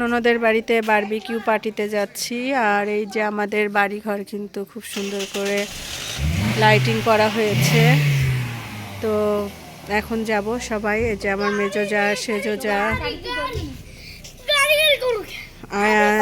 ননদের বাড়িতে বারবিকিউ পার্টিতে যাচ্ছি আর এই যে আমাদের বাড়ি ঘর কিন্তু খুব সুন্দর করে লাইটিং করা হয়েছে। তো এখন যাব সবাই এই যে আমার মেজো যা সেজো যা। আয়ান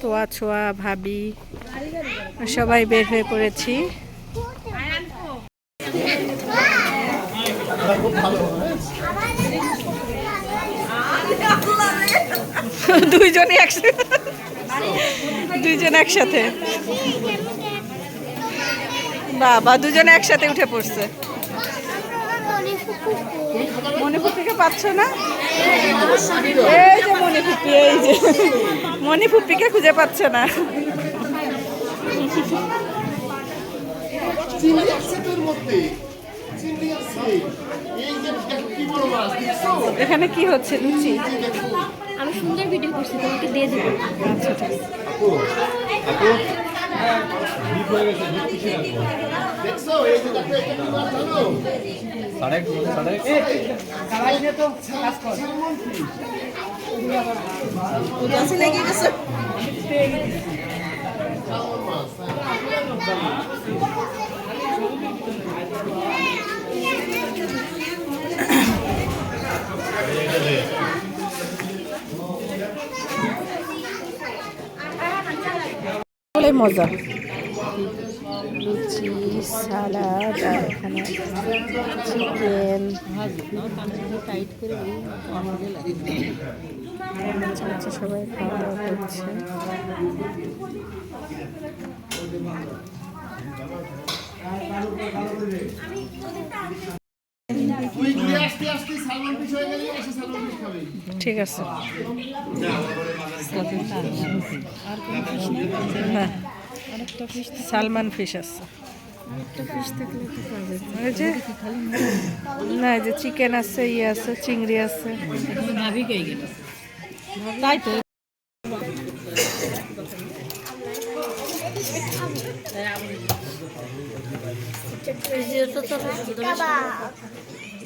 তোয়া ছোয়া ভাবি সবাই বের হয়ে পড়েছি। দুইজনই একসাথে। দুইজন একসাথে। বাবা দুজনে একসাথে উঠে পড়ছে। মণিপুপিকে পাচ্ছ না? এই যে মণিপুপি এই যে। মণিপুপিকে খুঁজে পাচ্ছে না। এখানে কি হচ্ছে লুচি? আমি সুন্দর ভিডিও করছি তোমাকে দিয়ে দেবো। আচ্ছা ঠিক আছে। বলে মজা। লুচি সালাদ আর এখানে চিকেন। সবাই খাওয়া দাওয়া করছে তুই ঘুরে আসতে আসতে সালমান পিস হয়ে গেলি এসে সালমান পিস খাবি ঠিক আছে। সালমান ফিশ আছে। না যে চিকেন আছে ইয়ে আছে, চিংড়ি আছে। তাই তো।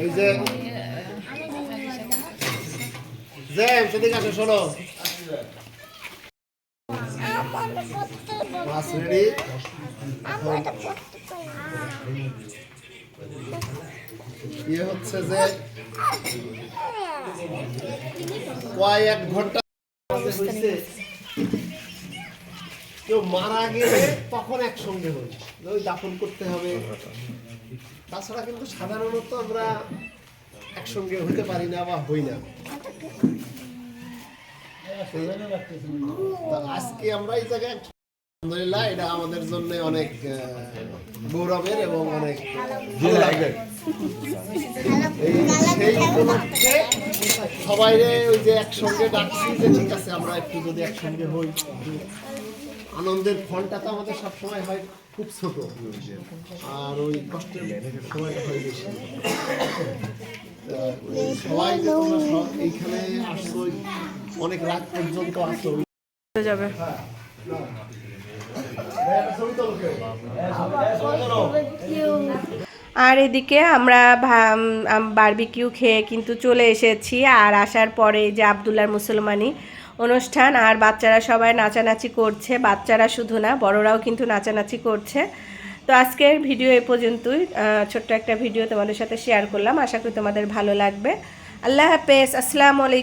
এই যে জ্যাম সেদিকে আসো শোনো ইয়ে হচ্ছে যে কয়েক ঘণ্টা। কেউ মারা গেলে তখন একসঙ্গে হই। ওই দাফন করতে হবে। তাছাড়া কিন্তু সাধারণত আমরা একসঙ্গে হতে পারি না বা হই না। আজকে আমরা এই জায়গায় আলহামদুলিল্লাহ, এটা আমাদের জন্য অনেক গৌরবের এবং অনেক সবাই ওই যে একসঙ্গে ডাকছি যে ঠিক আছে, আমরা একটু যদি একসঙ্গে হই। আনন্দের ফলটা তো আমাদের সবসময় হয় খুব ছোট। আর ওই কষ্টের সময়টা হয় বেশি। সবাই এইখানে আসছো, অনেক রাত পর্যন্ত আসছো যাবে। আর এদিকে আমরা বারবিকিউ খেয়ে কিন্তু চলে এসেছি। আর আসার পরে যে আবদুল্লার মুসলমানি অনুষ্ঠান, আর বাচ্চারা সবাই নাচানাচি করছে। বাচ্চারা শুধু না, বড়রাও কিন্তু নাচানাচি করছে। তো আজকের ভিডিও এ পর্যন্তই। ছোট্ট একটা ভিডিও তোমাদের সাথে শেয়ার করলাম। আশা করি তোমাদের ভালো লাগবে। আল্লাহ হাফেজ। আসসালামু আলাইকুম।